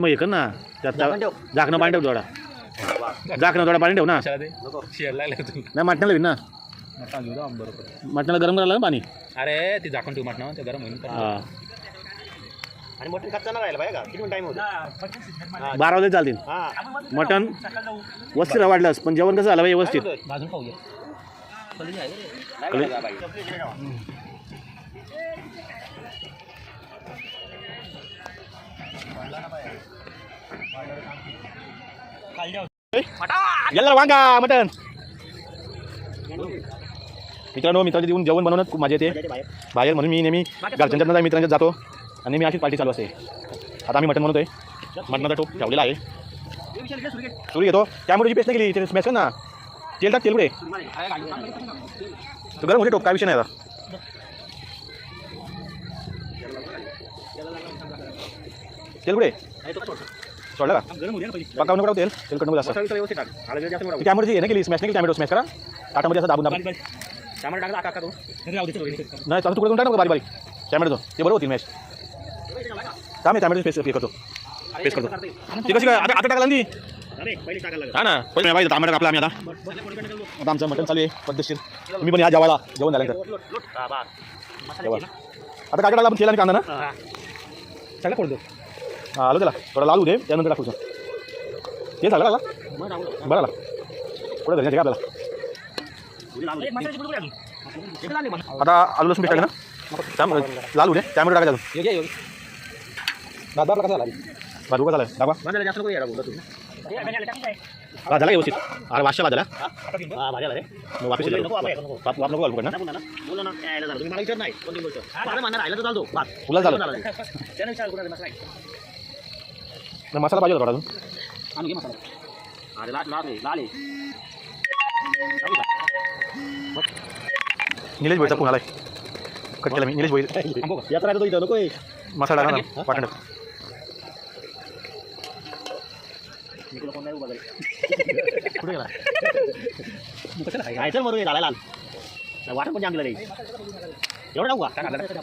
मग हे कर ना. झाकण पाणी ठेव थोडा झाकणं थोडा पाणी ठेव ना. नाही मटणाला होईल ना. मटणाला गरम करायला ना पाणी? अरे ते झाकण ठेवू म्हटलं ते गरम होईल हा. आणि मटण कच्चा नाही राहिला पाहिजे का किती टाइम होतो बारा वाजता चालतील. मटण वस्तीला वाढलंस पण जेवण कसं झालं पाहिजे व्यवस्थित? भाजून खाऊया. कळलं? वांगा मटन मित्रांनो मित्रांच्या देऊन जेवण बनवणं खूप मजा येते बाहेर म्हणून मी नेहमी घरच्यांच्या मित्रांच्यात जातो आणि मी अशीच पार्टी चालू असते. आता आम्ही मटन म्हणतोय मटणाचा टोप ठेवलेला आहे. सुरू घेतो. त्यामुळे पेस्ट नाही गेली ते स्मॅश ना. तेल टाक तेल कुठे? गरम होते टोप काय विषय नाही आता. तेल कुठे? सोडलं का? पक्का नको तेल. तेल कडनं जास्त. मोठा त्यामध्ये हे नाही केली स्मॅश नाही केली? टॅमॅटो स्मॅश करा. ताटामध्ये असं दाबून दाबून. नाही चालू तुकडे टाक ना बारीक बारीक? टॅमॅटो ते. बरोबर होतील मॅच काय मी टॅमॅटो पे करतो. पेस्ट करतो. ती कशी काय आता आता टाकला ना ती हा ना. पहिले पाहिजे टमाटर कापला आम्ही आता. आता आमचं मटण चालू आहे. पद्धतशीर. तुम्ही पण या जेवायला. जेवण झाल्यानंतर. हा, आता काय टाकलं आपण आणि कांदा ना. सगळं पडतो हा आलो त्याला. थोडा लालू दे त्यानंतर टाकू ते झालं का. बरं आला पुढे घरी का आपल्याला? कुठे. आता आलू लसूण पेस्ट टाकलं ना? त्यामुळे लालू दे टॅमॅटो टाकायचं अजून. योग्य दादा कसा झाला? भाजू का झालं. हे? हा झाला व्यवस्थित. अरे वाशा झाला भाज्या झाल्या. मग वापस. वाप वाप नको घालू ना. झालं. मसाला आहे. नाही, मसाला पाहिजे होता थोडा अजून आणू घे मसाला. अरे, लाल लाल आहे, लाल आहे. टाकू का? निलेश भोईचा फोन आलाय कट केला मी निलेश भोई थांबू का? यात्रा आहे तो इथं, नको आहे. मसाला टाका ना वाटण टाक. मी तुला कोण नाही उभा करेल. कुठे गेला काय चल मरू हे झाला लाल नाही, वाटण पण जामलं रे एवढं टाकू का टाकला टाकला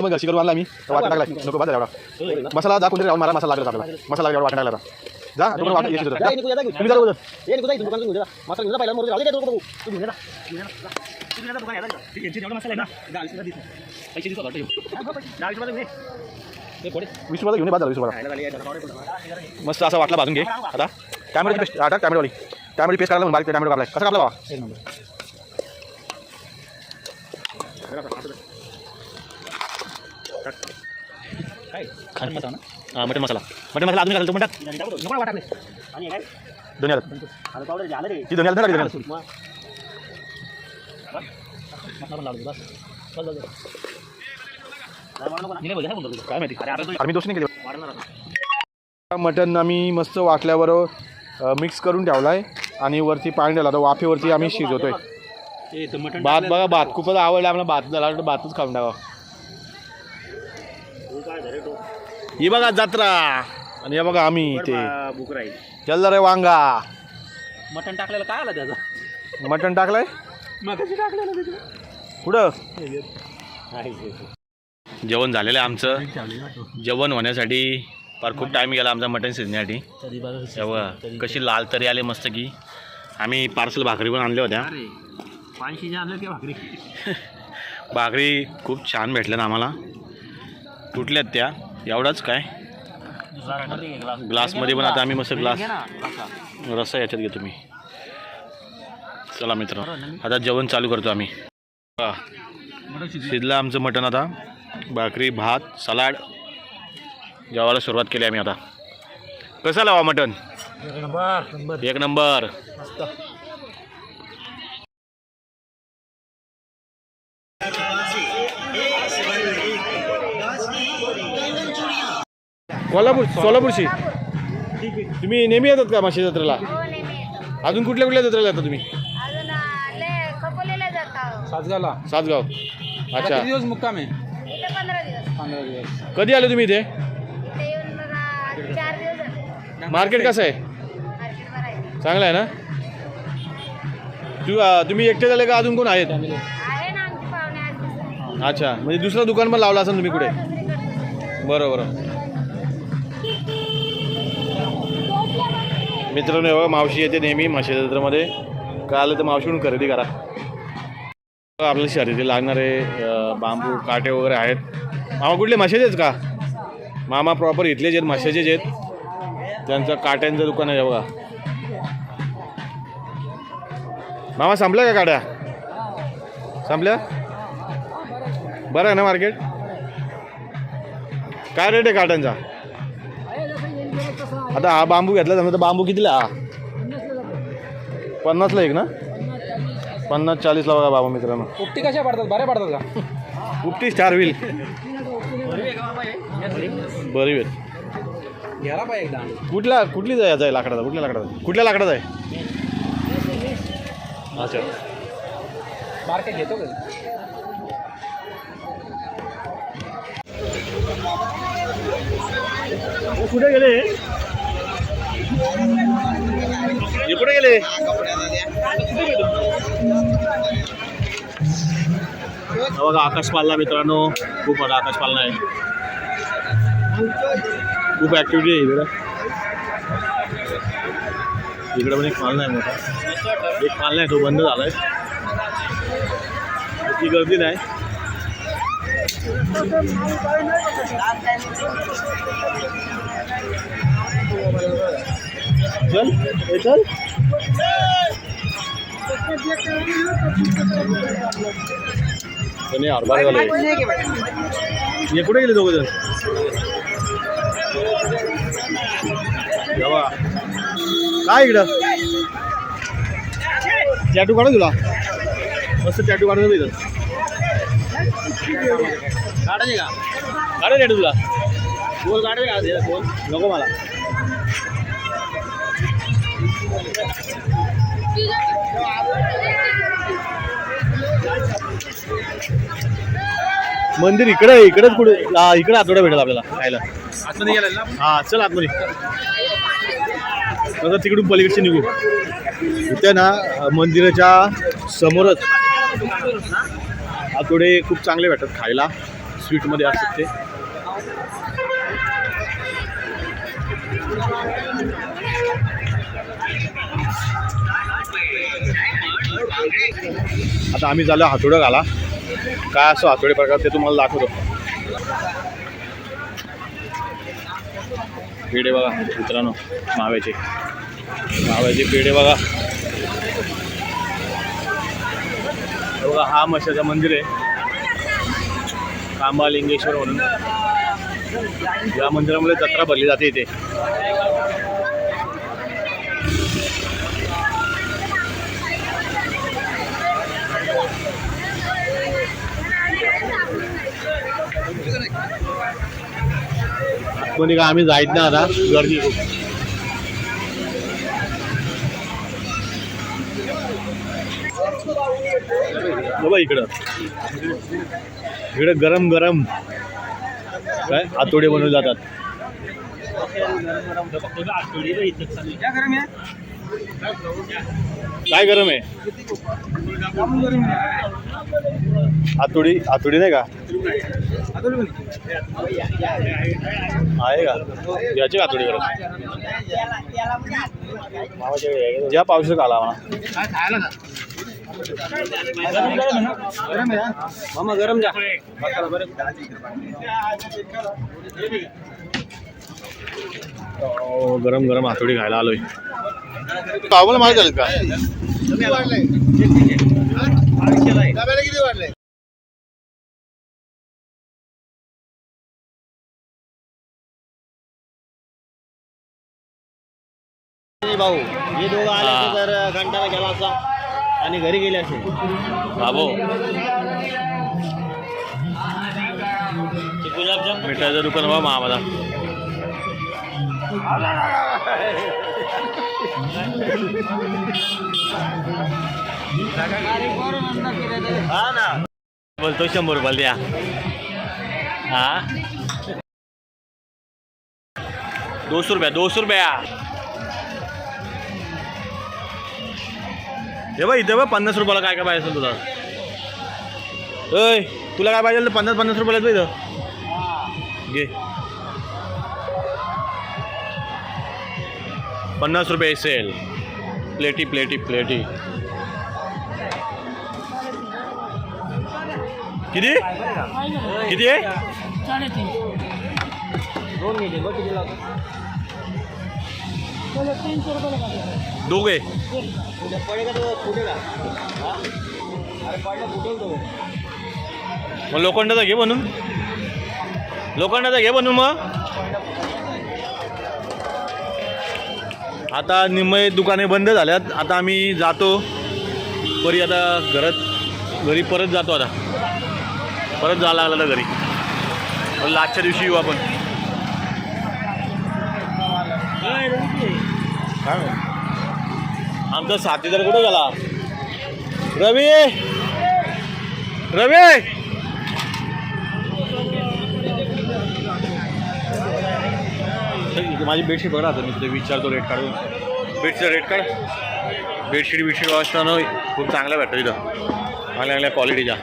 मग घरची करून आणला मी. तर वाटण टाकलाय. नको बाजार एवढा. मसाला दाखवून तरी राहून मला मसाला लागला आपल्याला. मसाला लागला वाटण टाकला. जा. जा. जा, जा, तुम्ही जा जा, घेऊन जा. मसाला जा पहिला, मरू. राहू दे. तू जा. जा. तू जा जा. एवढा मसाला आहे ना. पैसे वीस रुपयाला वीस रुपयाला. मस्त असा वाटला भाजून घे. आता. टॅमॅटोची पेस्ट टॅमॅटो पेस्ट करायला बारीक टॅमॅटो कापलाय कसा कापला बाबा एक नंबर. मसाला ना मटन मसाला. मटन मसाला अजून घालतो म्हणतात दोन्ही आणि ती काय माहिती दोष नाही केली. मटन आम्ही मस्त वाटल्यावर मिक्स करून ठेवला आहे आणि वरती पाणी ठेवला. तर वाफेवरती आम्ही शिजवतोय. भात बघा भात खूपच आवडला आम्हाला भात झाला वाटतं भातच खाऊन टाका? ही बघा जत्रा आणि हे बघा आम्ही ते. जल्ला रे वांगा. मटण टाकलेलं काय आलं त्याचं? मटन टाकलंय? टाकलेलं कुठं. जेवण झालेलं आहे आमचं. जेवण होण्यासाठी फार खूप टाईम गेला आमचा मटन शिजण्यासाठी. तेव्हा कशी लाल तरी आले मस्त की. आम्ही पार्सल भाकरी पण आणल्या होत्या. पाचशे आणलं की भाकरी. भाकरी खूप छान भेटल्या ना आम्हाला. तुटल्यात त्या. एवढाच काय? ग्लासमध्ये पण आता आम्ही मस्त ग्लास. रस्सा याच्यात घेतो मी. चला मित्र आता जेवण चालू करतो आम्ही. शिजलं. आमचं मटण आता. भाकरी भात सलाड. जेवायला सुरुवात केली आम्ही आता. कसं लावा मटण? एक नंबर. कोल्हापूर सोलापूरची तुम्ही नेहमी येतात का माशी जत्रेला? हो. अजून कुठल्या कुठल्या जत्रेला येतात तुम्ही? अजून खपोलीला जात. सातगावला सातगाव आता अच्छा. किती दिवस मुक्काम आहे? इथे पंधरा दिवस. पंधरा दिवस. कधी आले तुम्ही इथे? इथे येऊन बघा चार दिवस झाले. मार्केट कसं आहे? मार्केट भरायचं चांगलं आहे ना? तू अं, तुम्ही एकटे झाले का? अजून कोण आहेत? आहे ना आमचे पाहुणे आज दिवस अच्छा. म्हणजे दुसरं दुकान पण लावलं असेल तुम्ही कुठे? दुसरीकडे बरोबर मित्रांनो एवढं बघा मावशी येते नेहमी म्हशी जत्रेमध्ये काल तर मावशीहून खरेदी करा. आपल्या शर्यती लागणारे बांबू काटे वगैरे आहेत. मामा कुठले? म्हशेच आहेत का? मामा प्रॉपर इथलेच आहेत म्हशाचेच आहेत. त्यांचं काट्यांचं दुकान आहे बघा. मामा संपल्या का काट्या संपल्या? बरं आहे ना मार्केट? काय रेट आहे काट्यांचा? आता हा बांबू घेतला समजा तर बांबू कितीला? हा पन्नासला एक ना? पन्नास चाळीसला बघा बाबा मित्रांनो. उपटी कशा पडतात? बऱ्या पडतात का? उपटी स्टार व्हील. बरी वेळ घ्यायला पाहिजे एकदा. कुठल्या कुठली याचा आहे लाकडाचा कुठल्या लाकडाचा कुठल्या लाकडाचा आहे? अच्छा. मार्केट घेतो का? कुठे गेले हे? कुठे गेले. बघा आकाश पालना मित्रांनो. खूप मोठा आकाश पालना आहे. खूप ॲक्टिव्हिटी आहे इकडं. इकडं पण एक पालना आहे मोठा. एक पालना आहे तो बंद झाला आहे ती गर्दी नाही. चल चल. त्याने हरभरा झाले हे कुठे गेले दोघं जण? जावा काय इकडं? टॅटू काढू तुला. मस्त टॅटू काढून इथं. का? तुला. का? नको मला. मंदिर इकडे इकडेच कुठे? इकडे आठवडा भेटेल आपल्याला खायला. आतमध्ये गेला ना? हा चल आतमध्ये. नंतर तिकडून पलीकडचे निघू. इथे ना मंदिराच्या समोरच. आतोडे खूप चांगले भेटतात खायला. स्वीटमध्ये असतात ते. आता आम्ही झालं हातोडं घाला. काय असं हातोडे प्रकार ते तुम्हाला दाखवतो. पेढे बघा मित्रांनो माव्याचे. माव्याचे पेढे बघा हे बघा हा मशाचं मंदिर आहे. कांबालिंगेश्वर म्हणून. या मंदिरामध्ये जत्रा भरली जाते इथे. कोणी का आम्ही जायत नाही आता. गर्दी खूप. बघा इकडं. इकडं गरम गरम काय आतोडे बनवले जातात. काय गरम आहे? आतोडी आतोडी नाही का? आहे का? याची आतोडी गरम. ज्या पावसात आला म्हणा. मामा गरम जा. हो, गरम गरम हातोडी खायला आलोय. पावलं माहिती झालं का? भाऊ हे दोघं आले तर घंटाला गेला असता आणि घरी गेले असे. बाबो. गुलाबजाम मिठाचं दुकान बा मामाला. हा ना. बोलतो शंभर रुपयाला द्या. हा? दो सौ रुपया दो सौ रुपया. हे बघ इथे बघ पन्नास रुपयाला काय काय पाहिजे असेल तुला. अय तुला काय पाहिजे पन्नास पन्नास रुपयाला इथं. घे. पन्नास रुपये सेल प्लेटी प्लेटी प्लेटी. किती? किती आहे? दोघे. तो? अरे पडला फुटेल तो. मग लोखंडाचा घे बनून. लोखंडाचा घे बनून मग. आता निम्मे दुकाने बंद झाल्यात. आता आम्ही जातो. परी आता घरात घरी परत जातो आता. परत जायला लागलं आता घरी. लास्टच्या दिवशी येऊ आपण. काय? आमचा साथीदार कुठे गेला? रवी! रवी! माझी बेडशीट बघा आता मी तुला विचारतो रेट काढून. बेडशीट रेट काढ. बेडशीट बिडशीट वाचताना खूप चांगल्या भेटतात इथं. चांगल्या चांगल्या क्वालिटीच्या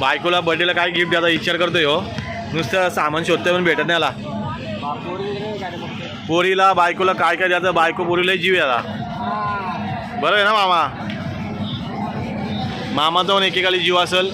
बायकोला बर्थडेला काय गिफ्ट द्यायचा विचार करतोय हो. नुसतं सामान शोधतोय पण भेटत नाही आला पोरीला बायकोला काय काय द्यायचं बायको पोरीला जीव याला बरं आहे ना मामा? मामा जाऊन एकेकाली जीव असेल.